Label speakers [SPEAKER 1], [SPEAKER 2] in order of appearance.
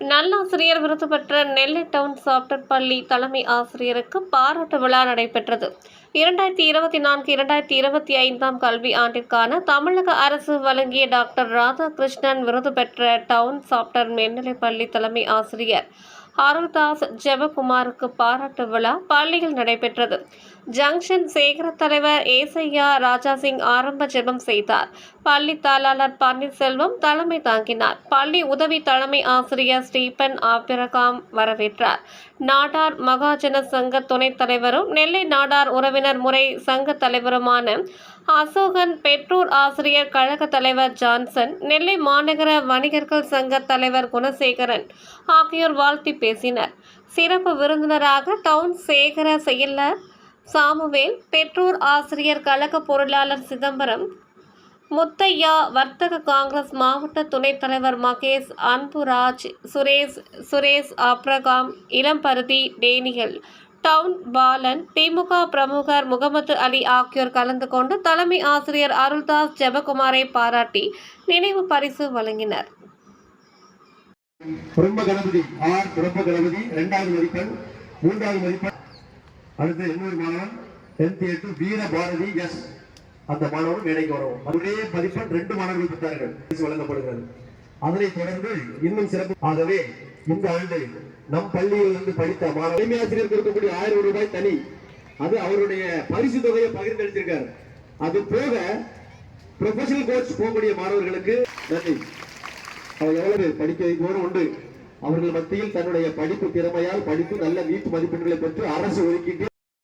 [SPEAKER 1] நல்லாசிரியர் விருது பெற்ற நெல்லை டவுன் சாப்டர் பள்ளி தலைமை ஆசிரியருக்கு பாராட்டு விழா நடைபெற்றது. இரண்டாயிரத்தி இருபத்தி நான்கு இரண்டாயிரத்தி இருபத்தி ஐந்தாம் கல்வி ஆண்டிற்கான தமிழக அரசு வழங்கிய டாக்டர் ராதாகிருஷ்ணன் விருது பெற்ற டவுன் சாப்டர் மேல்நிலைப் பள்ளி தலைமை ஆசிரியர். அருள்தாஸ் ஜெபகுமாருக்கு பாராட்டு விழா பள்ளியில் நடைபெற்றது. ஜங்ஷன் சேகர தலைவர் ஏசையா ராஜாசிங் ஆரம்ப ஜெபம் செய்தார். பள்ளி தாளாளர் பன்னீர்செல்வம் தலைமை தாங்கினார். பள்ளி உதவி தலைமை ஆசிரியர் ஸ்டீபன் ஆபிரகாம் வரவேற்றார். நாடார் மகாஜன சங்க துணைத் தலைவரும் நெல்லை நாடார் உறவினர் முறை சங்க தலைவருமான அசோகன் பெற்றோர் ஆசிரியர் கழக தலைவர் ஜான்சன் நெல்லை மாநகர வணிகர்கள் சங்க தலைவர் குணசேகரன் ஆகியோர் வாழ்த்தி பேசினர். சிறப்பு விருந்தினராக டவுன் சேகர செயலர் சாமுவேல் பெற்றோர் ஆசிரியர் கழக பொருளாளர் சிதம்பரம் முத்தையா வர்த்தக காங்கிரஸ் மாவட்ட துணைத் தலைவர் மகேஷ் அன்புராஜ் சுரேஷ் சுரேஷ் அப்ரகாம் இளம்பருதி டேனியல் டவுன் பாலன் திமுக பிரமுகர் முகமது அலி ஆகியோர் கலந்து கொண்டு தலைமை ஆசிரியர் அருள்தாஸ் ஜெபகுமாரை பாராட்டி நினைவு பரிசு வழங்கினர்.
[SPEAKER 2] பிரம்ம கணபதி ஆர் பிரம்ம கணபதி இரண்டாவது மதிப்பெண் மூன்றாவது மதிப்பெண். அடுத்து இன்னொரு மாணவன் டென்த் எட்டு வீர பாரதி எஸ் அந்த மாணவன் மேடைக்கு வரும். அதே மதிப்பெண் ரெண்டு மாணவர்கள் பெற்றார்கள். வழங்கப்படுகிறது. அதனைத் தொடர்ந்து இன்னும் சிறப்பு. ஆகவே இந்த ஆண்டு நம் பள்ளியில் இருந்து படித்த மாணவர் தலைமை ஆசிரியருக்கு இருக்கக்கூடிய ஆயிரம் ரூபாய் தனி. அது அவருடைய பரிசு தொகையை பகிர்ந்தளித்திருக்காரு அது போக ப்ரொஃபஷனல் கோச் போகக்கூடிய மாணவர்களுக்கு நன்றி. எவ்வளவு படிக்க வைக்கணும் உண்டு. அவர்கள் மத்தியில் தன்னுடைய படிப்பு திறமையால் படித்து நல்ல வீட்டு மதிப்பெண்களை பெற்று அரசு ஒதுக்கிட்டு